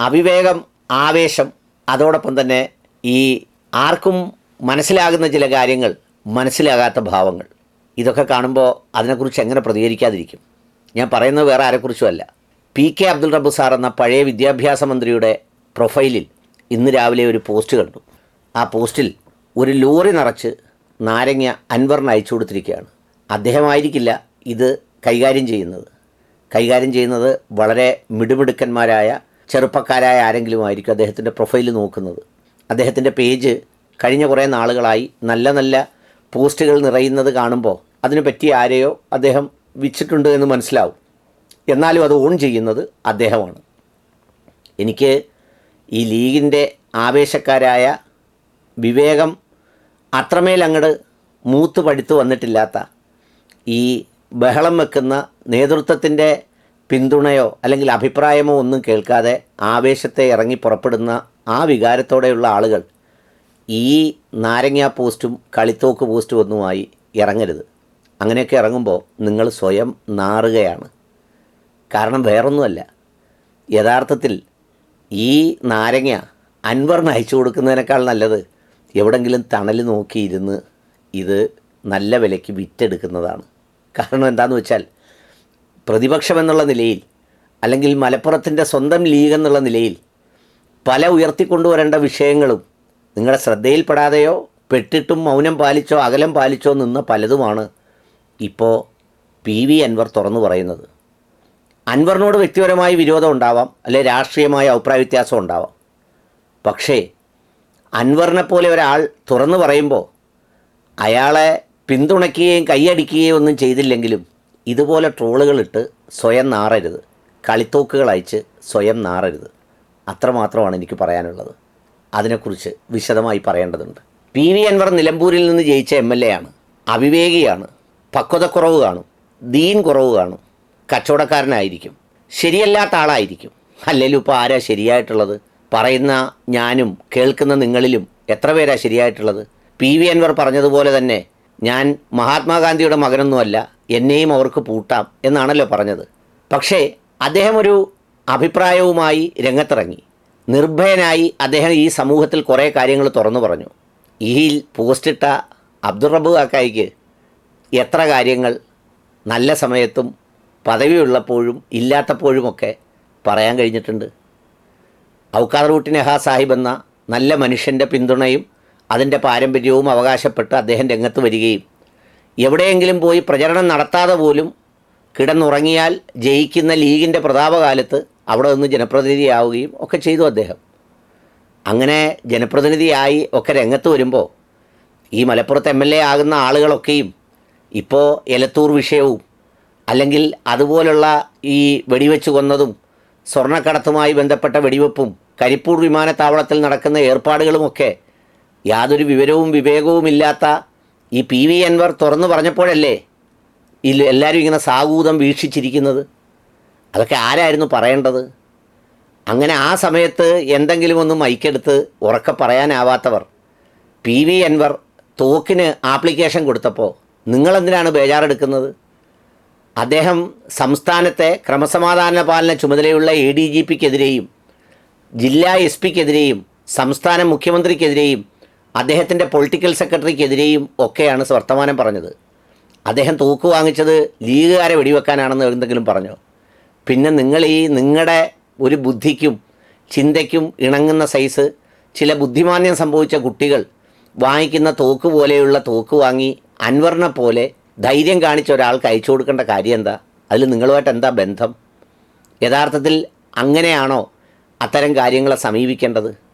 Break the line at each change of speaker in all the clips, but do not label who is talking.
അവിവേകം ആവേശം അതോടൊപ്പം തന്നെ ഈ ആർക്കും മനസ്സിലാകുന്ന ചില കാര്യങ്ങൾ മനസ്സിലാകാത്ത ഭാവങ്ങൾ. ഇതൊക്കെ കാണുമ്പോൾ അതിനെക്കുറിച്ച് എങ്ങനെ പ്രതികരിക്കാതിരിക്കും? ഞാൻ പറയുന്നത് വേറെ ആരെക്കുറിച്ചുമല്ല പി കെ അബ്ദുൾ റബ്ബു സാർ എന്ന പഴയ വിദ്യാഭ്യാസ മന്ത്രിയുടെ പ്രൊഫൈലിൽ ഇന്ന് രാവിലെ ഒരു പോസ്റ്റ് കണ്ടു. ആ പോസ്റ്റിൽ ഒരു ലോറി നിറച്ച് നാരങ്ങ അൻവറിന് അയച്ചു കൊടുത്തിരിക്കുകയാണ്. അദ്ദേഹമായിരിക്കില്ല ഇത് കൈകാര്യം ചെയ്യുന്നത്. കൈകാര്യം ചെയ്യുന്നത് വളരെ മിടുമിടുക്കന്മാരായ ചെറുപ്പക്കാരായ ആരെങ്കിലും ആയിരിക്കും അദ്ദേഹത്തിന്റെ പ്രൊഫൈൽ നോക്കുന്നത്. അദ്ദേഹത്തിന്റെ പേജ് കഴിഞ്ഞ കുറേ നാളുകളായി നല്ല നല്ല പോസ്റ്റുകൾ നിറയുന്നത് കാണുമ്പോൾ അതിനു പറ്റിയ ആരെയോ അദ്ദേഹം വിച്ചിട്ടുണ്ട് എന്ന് മനസ്സിലാവും. എന്നാലും അത് ഓൺ ചെയ്യുന്നത് അദ്ദേഹമാണ്. എനിക്ക് ഈ ലീഗിന്റെ ആവേശക്കാരായ വിവേകം അത്രമേൽ അങ്ങോട്ട് മൂത്ത് പഴുത്ത് വന്നിട്ടില്ലാത്ത ഈ ബഹളം വെക്കുന്ന നേതൃത്വത്തിന്റെ പിന്തുണയോ അല്ലെങ്കിൽ അഭിപ്രായമോ ഒന്നും കേൾക്കാതെ ആവേശത്തെ ഇറങ്ങി പുറപ്പെടുന്ന ആ വികാരത്തോടെയുള്ള ആളുകൾ ഈ നാരങ്ങ പോസ്റ്റും കളിത്തോക്ക് പോസ്റ്റും ഒന്നുമായി ഇറങ്ങരുത്. അങ്ങനെയൊക്കെ ഇറങ്ങുമ്പോൾ നിങ്ങൾ സ്വയം നാറുകയാണ്. കാരണം വേറൊന്നുമല്ല. യഥാർത്ഥത്തിൽ ഈ നാരങ്ങ അൻവറിന് അയച്ചു കൊടുക്കുന്നതിനേക്കാൾ നല്ലത് എവിടെങ്കിലും തണൽ നോക്കിയിരുന്ന് ഇത് നല്ല വിലയ്ക്ക് വിറ്റെടുക്കുന്നതാണ്. കാരണം എന്താണെന്ന് വെച്ചാൽ പ്രതിപക്ഷം എന്നുള്ള നിലയിൽ അല്ലെങ്കിൽ മലപ്പുറത്തിന്റെ സ്വന്തം ലീഗ് എന്നുള്ള നിലയിൽ പല ഉയർത്തിക്കൊണ്ടുവരേണ്ട വിഷയങ്ങളും നിങ്ങളുടെ ശ്രദ്ധയിൽപ്പെടാതെയോ പെട്ടിട്ടും മൗനം പാലിച്ചോ അകലം പാലിച്ചോ നിന്ന പലതുമാണ് ഇപ്പോൾ പി വി അൻവർ തുറന്നു പറയുന്നത്. അൻവറിനോട് വ്യക്തിപരമായി വിരോധം ഉണ്ടാവാം അല്ലെ രാഷ്ട്രീയമായ അഭിപ്രായ വ്യത്യാസം ഉണ്ടാവാം. പക്ഷേ അൻവറിനെ പോലെ ഒരാൾ തുറന്നു പറയുമ്പോൾ അയാളെ പിന്തുണയ്ക്കുകയും കൈയടിക്കുകയും ഒന്നും ചെയ്തില്ലെങ്കിലും ഇതുപോലെ ട്രോളുകളിട്ട് സ്വയം നാറരുത്. കളിത്തോക്കുകൾ അയച്ച് സ്വയം നാറരുത്. അത്രമാത്രമാണ് എനിക്ക് പറയാനുള്ളത്. അതിനെക്കുറിച്ച് വിശദമായി പറയേണ്ടതുണ്ട്. പി വി അൻവർ നിലമ്പൂരിൽ നിന്ന് ജയിച്ച എം എൽ എ ആണ്. അവിവേകിയാണ്. പക്വതക്കുറവ് കാണും. ദീൻ കുറവ് കാണും. കച്ചവടക്കാരനായിരിക്കും. ശരിയല്ലാത്ത ആളായിരിക്കും. അല്ലെങ്കിലും ഇപ്പോൾ ആരാ ശരിയായിട്ടുള്ളത്? പറയുന്ന ഞാനും കേൾക്കുന്ന നിങ്ങളിലും എത്ര പേരാ ശരിയായിട്ടുള്ളത്? പി വി അൻവർ പറഞ്ഞതുപോലെ തന്നെ ഞാൻ മഹാത്മാഗാന്ധിയുടെ മകനൊന്നുമല്ല. എന്നെയും അവർക്ക് പൂട്ടാം എന്നാണല്ലോ പറഞ്ഞത്. പക്ഷേ അദ്ദേഹം ഒരു അഭിപ്രായവുമായി രംഗത്തിറങ്ങി. നിർഭയനായി അദ്ദേഹം ഈ സമൂഹത്തിൽ കുറേ കാര്യങ്ങൾ തുറന്നു പറഞ്ഞു. ഈ പോസ്റ്റിട്ട അബ്ദുറബു അക്കായിക്ക് എത്ര കാര്യങ്ങൾ നല്ല സമയത്തും പദവിയുള്ളപ്പോഴും ഇല്ലാത്തപ്പോഴുമൊക്കെ പറയാൻ കഴിഞ്ഞിട്ടുണ്ട്. ഔക്കാർ റൂട്ടി നെഹാ സാഹിബ് എന്ന നല്ല മനുഷ്യന്റെ പിന്തുണയും അതിന്റെ പാരമ്പര്യവും അവകാശപ്പെട്ട് അദ്ദേഹം രംഗത്ത് വരികയും എവിടെയെങ്കിലും പോയി പ്രചരണം നടത്താതെ പോലും കിടന്നുറങ്ങിയാൽ ജയിക്കുന്ന ലീഗിന്റെ പ്രതാപകാലത്ത് അവിടെ നിന്ന് ജനപ്രതിനിധിയാവുകയും ഒക്കെ ചെയ്തു അദ്ദേഹം. അങ്ങനെ ജനപ്രതിനിധിയായി ഒക്കെ രംഗത്ത് വരുമ്പോൾ ഈ മലപ്പുറത്ത് എം എൽ എ ആകുന്ന ആളുകളൊക്കെയും ഇപ്പോൾ എലത്തൂർ വിഷയവും അല്ലെങ്കിൽ അതുപോലുള്ള ഈ വെടിവെച്ച് കൊന്നതും സ്വർണക്കടത്തുമായി ബന്ധപ്പെട്ട വെടിവെപ്പും കരിപ്പൂർ വിമാനത്താവളത്തിൽ നടക്കുന്ന ഏർപ്പാടുകളുമൊക്കെ യാതൊരു വിവരവും വിവേകവും ഇല്ലാത്ത ഈ പി വി അൻവർ തുറന്നു പറഞ്ഞപ്പോഴല്ലേ ഇല്ല എല്ലാവരും ഇങ്ങനെ സാഗൂതം വീക്ഷിച്ചിരിക്കുന്നത്? അതൊക്കെ ആരായിരുന്നു പറയേണ്ടത്? അങ്ങനെ ആ സമയത്ത് എന്തെങ്കിലും ഒന്ന് മൈക്കെടുത്ത് ഉറക്കെ പറയാനാവാത്തവർ പി വി അൻവർ തോക്കിന് ആപ്ലിക്കേഷൻ കൊടുത്തപ്പോൾ നിങ്ങളെന്തിനാണ് ബേജാറെടുക്കുന്നത്? അദ്ദേഹം സംസ്ഥാനത്തെ ക്രമസമാധാന പാലന ചുമതലയുള്ള എ ഡി ജി പിക്കെതിരെയും ജില്ലാ എസ് പിക്കെതിരെയും സംസ്ഥാന മുഖ്യമന്ത്രിക്കെതിരെയും അദ്ദേഹത്തിന്റെ പൊളിറ്റിക്കൽ സെക്രട്ടറിക്കെതിരെയും ഒക്കെയാണ് വർത്തമാനം പറഞ്ഞത്. അദ്ദേഹം തൂക്ക് വാങ്ങിച്ചത് ലീഗുകാരെ വെടിവെക്കാനാണെന്ന് എന്തെങ്കിലും പറഞ്ഞോ? പിന്നെ നിങ്ങൾ ഈ നിങ്ങളുടെ ഒരു ബുദ്ധിക്കും ചിന്തയ്ക്കും ഇണങ്ങുന്ന സൈസ് ചില ബുദ്ധിമാന്യം സംഭവിച്ച കുട്ടികൾ വാങ്ങിക്കുന്ന തോക്ക് പോലെയുള്ള തോക്ക് വാങ്ങി അൻവറിനെ പോലെ ധൈര്യം കാണിച്ച ഒരാൾക്ക് അയച്ചു കൊടുക്കേണ്ട കാര്യം എന്താ? അതിൽ നിങ്ങളുമായിട്ട് എന്താ ബന്ധം? യഥാർത്ഥത്തിൽ അങ്ങനെയാണോ അത്തരം കാര്യങ്ങളെ സമീപിക്കേണ്ടത്?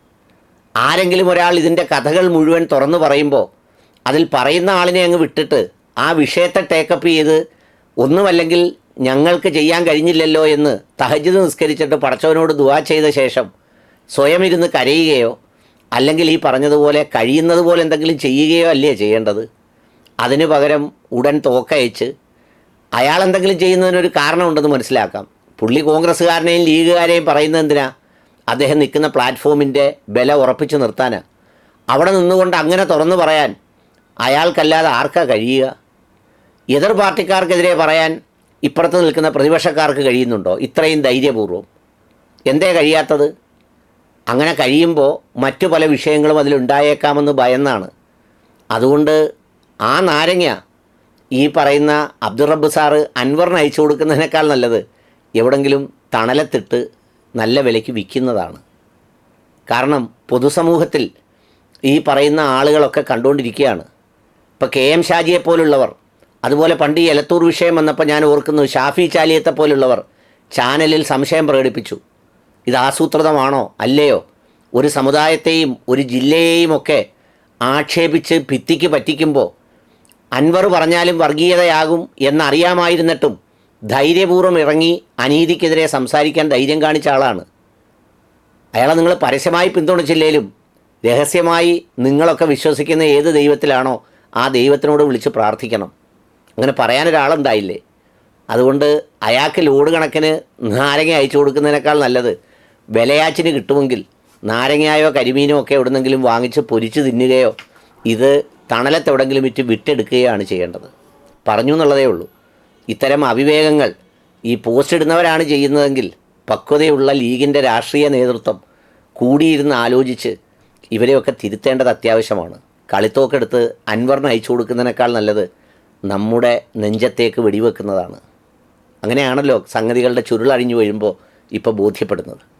ആരെങ്കിലും ഒരാൾ ഇതിന്റെ കഥകൾ മുഴുവൻ തുറന്നു പറയുമ്പോൾ അതിൽ പറയുന്ന ആളിനെ അങ്ങ് വിട്ടിട്ട് ആ വിഷയത്തെ ടേക്കപ്പ് ചെയ്ത് ഒന്നുമല്ലെങ്കിൽ ഞങ്ങൾക്ക് ചെയ്യാൻ കഴിഞ്ഞില്ലല്ലോ എന്ന് തഹജിത് നിസ്കരിച്ചിട്ട് പടച്ചവനോട് ദുവാ ചെയ്ത ശേഷം സ്വയം ഇരുന്ന് കരയുകയോ അല്ലെങ്കിൽ ഈ പറഞ്ഞതുപോലെ കഴിയുന്നത് പോലെ എന്തെങ്കിലും ചെയ്യുകയോ അല്ലേ ചെയ്യേണ്ടത്? അതിന് പകരം ഉടൻ തോക്കയച്ച് അയാൾ എന്തെങ്കിലും ചെയ്യുന്നതിനൊരു കാരണമുണ്ടെന്ന് മനസ്സിലാക്കാം. പുള്ളി കോൺഗ്രസ്സുകാരനെയും ലീഗുകാരെയും പറയുന്നത് എന്തിനാ? അദ്ദേഹം നിൽക്കുന്ന പ്ലാറ്റ്ഫോമിന്റെ ബല ഉറപ്പിച്ച് നിർത്താൻ. അവിടെ നിന്നുകൊണ്ട് അങ്ങനെ തുറന്നു പറയാൻ അയാൾക്കല്ലാതെ ആർക്കാ കഴിയുക? എതിർ പാർട്ടിക്കാർക്കെതിരെ പറയാൻ ഇപ്പുറത്ത് നിൽക്കുന്ന പ്രതിപക്ഷക്കാർക്ക് കഴിയുന്നുണ്ടോ? ഇത്രയും ധൈര്യപൂർവം. എന്തേ കഴിയാത്തത്? അങ്ങനെ കഴിയുമ്പോൾ മറ്റു പല വിഷയങ്ങളും അതിലുണ്ടായേക്കാമെന്ന് ഭയന്നാണ്. അതുകൊണ്ട് ആ നാരങ്ങ ഈ പറയുന്ന അബ്ദുറബ്ബ് സാറ് അൻവറിന് അയച്ചു കൊടുക്കുന്നതിനേക്കാൾ നല്ലത് എവിടെങ്കിലും തണലത്തിട്ട് നല്ല വിലയ്ക്ക് വിൽക്കുന്നതാണ്. കാരണം പൊതുസമൂഹത്തിൽ ഈ പറയുന്ന ആളുകളൊക്കെ കണ്ടുകൊണ്ടിരിക്കുകയാണ്. ഇപ്പോൾ കെ എം ഷാജിയെ പോലുള്ളവർ അതുപോലെ പണ്ട് ഈ എലത്തൂർ വിഷയം വന്നപ്പോൾ ഞാൻ ഓർക്കുന്നു ഷാഫി ചാലിയത്തെ പോലുള്ളവർ ചാനലിൽ സംശയം പ്രകടിപ്പിച്ചു. ഇത് ആസൂത്രിതമാണോ? അല്ലയോ? ഒരു സമുദായത്തെയും ഒരു ജില്ലയെയും ഒക്കെ ആക്ഷേപിച്ച് ഭിത്തിക്ക് പറ്റിക്കുമ്പോൾ അൻവർ പറഞ്ഞാലും വർഗീയതയാകും എന്നറിയാമായിരുന്നിട്ടും ധൈര്യപൂർവം ഇറങ്ങി അനീതിക്കെതിരെ സംസാരിക്കാൻ ധൈര്യം കാണിച്ച ആളാണ്. അയാളെ നിങ്ങൾ പരസ്യമായി പിന്തുണച്ചില്ലേലും രഹസ്യമായി നിങ്ങളൊക്കെ വിശ്വസിക്കുന്ന ഏത് ദൈവത്തിലാണോ ആ ദൈവത്തിനോട് വിളിച്ച് പ്രാർത്ഥിക്കണം. അങ്ങനെ പറയാനൊരാളുണ്ടായില്ലേ അതുകൊണ്ട് അയാൾക്ക് ലോഡ് കണക്കിന് നാരങ്ങ അയച്ചു കൊടുക്കുന്നതിനേക്കാൾ നല്ലത് വിലയാച്ചിന് കിട്ടുമെങ്കിൽ നാരങ്ങയായോ കരിമീനോ ഒക്കെ എവിടുന്നെങ്കിലും വാങ്ങിച്ച് പൊരിച്ച് തിന്നുകയോ ഇത് തണലത്തെവിടെങ്കിലും വിറ്റ് വിട്ടെടുക്കുകയാണ് ചെയ്യേണ്ടത്. പറഞ്ഞു എന്നുള്ളതേ ഉള്ളൂ. ഇത്തരം അവിവേകങ്ങൾ ഈ പോസ്റ്റ് ഇടുന്നവരാണ് ചെയ്യുന്നതെങ്കിൽ പക്വതയുള്ള ലീഗിന്റെ രാഷ്ട്രീയ നേതൃത്വം കൂടിയിരുന്ന് ആലോചിച്ച് ഇവരെയൊക്കെ തിരുത്തേണ്ടത് അത്യാവശ്യമാണ്. കളിത്തോക്കെടുത്ത് അൻവറിന് അയച്ചു കൊടുക്കുന്നതിനേക്കാൾ നല്ലത് നമ്മുടെ നെഞ്ചത്തേക്ക് വെടിവെക്കുന്നതാണ്. അങ്ങനെയാണല്ലോ സംഗതികളുടെ ചുരുളഴിഞ്ഞു വീഴുമ്പോൾ ഇപ്പോൾ ബോധ്യപ്പെടുന്നത്.